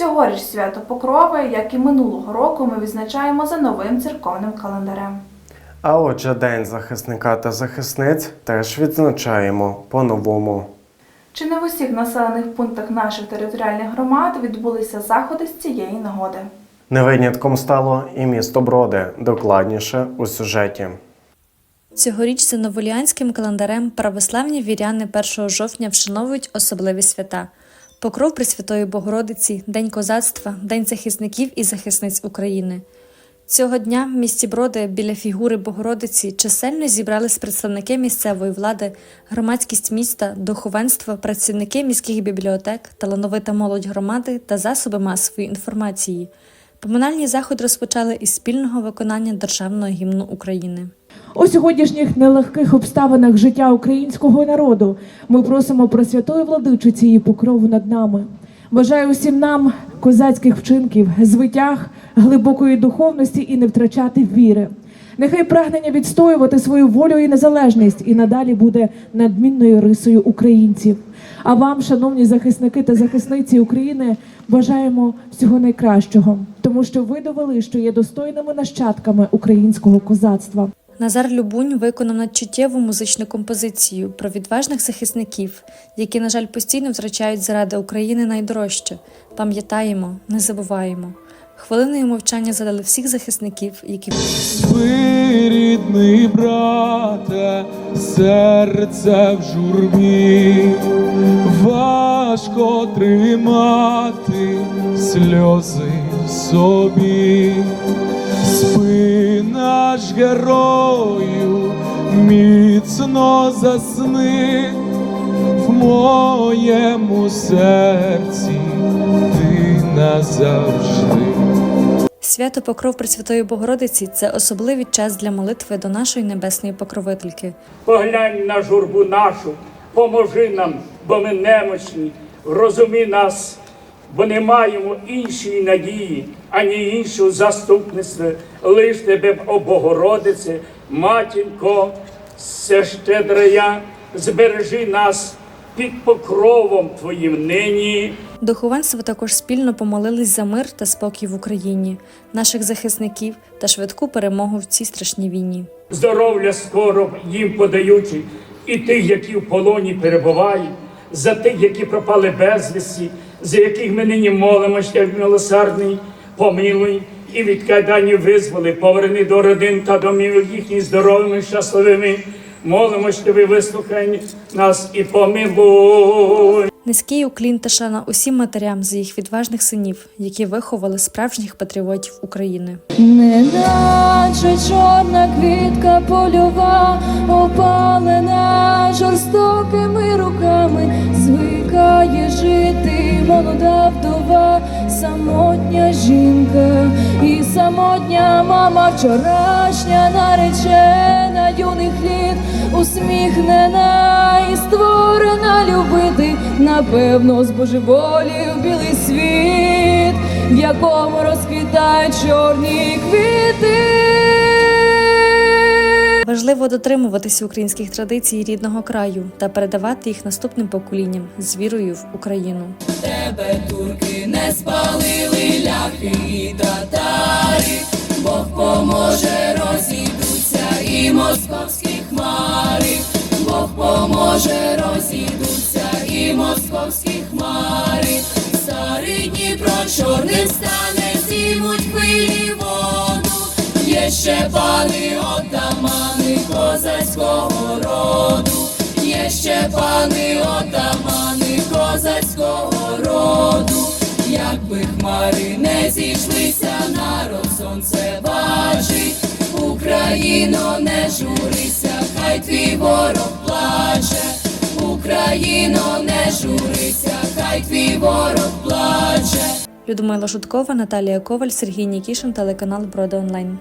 Цьогоріч свято Покрови, як і минулого року, ми відзначаємо за новим церковним календарем. А отже, День захисника та захисниць теж відзначаємо по-новому. Чи не в усіх населених пунктах наших територіальних громад відбулися заходи з цієї нагоди? Не винятком стало і місто Броди, докладніше у сюжеті. Цьогоріч за новоліанським календарем православні віряни 1 жовтня вшановують особливі свята. Покров Пресвятої Богородиці, День козацтва, День захисників і захисниць України. Цього дня в місті Броди біля фігури Богородиці чисельно зібрались представники місцевої влади, громадськість міста, духовенство, працівники міських бібліотек, талановита молодь громади та засоби масової інформації. Поминальні заходи розпочали із спільного виконання державного гімну України. У сьогоднішніх нелегких обставинах життя українського народу ми просимо про святої владичиці її покрову над нами. Бажаю усім нам козацьких вчинків, звитяг, глибокої духовності і не втрачати віри. Нехай прагнення відстоювати свою волю і незалежність і надалі буде надмінною рисою українців. А вам, шановні захисники та захисниці України, бажаємо всього найкращого, тому що ви довели, що є достойними нащадками українського козацтва. Назар Любунь виконав надчуттєву музичну композицію про відважних захисників, які, на жаль, постійно втрачають заради України найдорожче. Пам'ятаємо, не забуваємо. Хвилиною мовчання задали всіх захисників, які рідний брате, серце в журбі, важко тримати сльози в собі, наш герою, міцно засни в моєму серці, ти назавжди. свято Покров Пресвятої Богородиці це особливий час для молитви до нашої небесної покровительки. Поглянь на журбу нашу, поможи нам, бо ми немощні, розуми нас, бо не маємо іншої надії, ані іншого заступництва, лиш тебе, о Богородице, матінко, сещедрая, збережи нас під покровом Твоїм нині. Духовенство також спільно помолились за мир та спокій в Україні, наших захисників та швидку перемогу в цій страшній війні. здоров'я скоро їм подаючи, і тих, які в полоні перебувають, за тих, які пропали безвісті, за яких ми нині молимося, як милосердний, помилуй і від кайданів визволи, поверни до родин та домів їхніх здоровими, щасливими. Молимось тобі, вислухай нас і помилуй. Низький уклін та шана усім матерям за їх відважних синів, які виховали справжніх патріотів України. Неначе чорна квітка польова, опалена жорстокими самотня жінка і самотня мама, вчорашня наречена юних літ, усміхнена і створена любити, напевно, збожеволів білий світ, в якому розквітають чорні квіти. Важливо дотримуватися українських традицій рідного краю та передавати їх наступним поколінням з вірою в Україну. Тебе турки не спалили ляхи і татари, Бог поможе, розійдуться і московські хмари, Бог поможе, розійдуться і московські хмари, старий Дніпро чорним стане, зімуть хвилі воду, є ще пани отамани козацького роду, є ще пани отамани козацького роду, якби хмари не зійшлися, народ сонце бачить, Україно, не журися, хай твій ворог плаче, Україно, не журися, хай твій ворог плаче. Людмила Шуткова, Наталія Коваль, Сергій Нікішин, телеканал Брода Онлайн.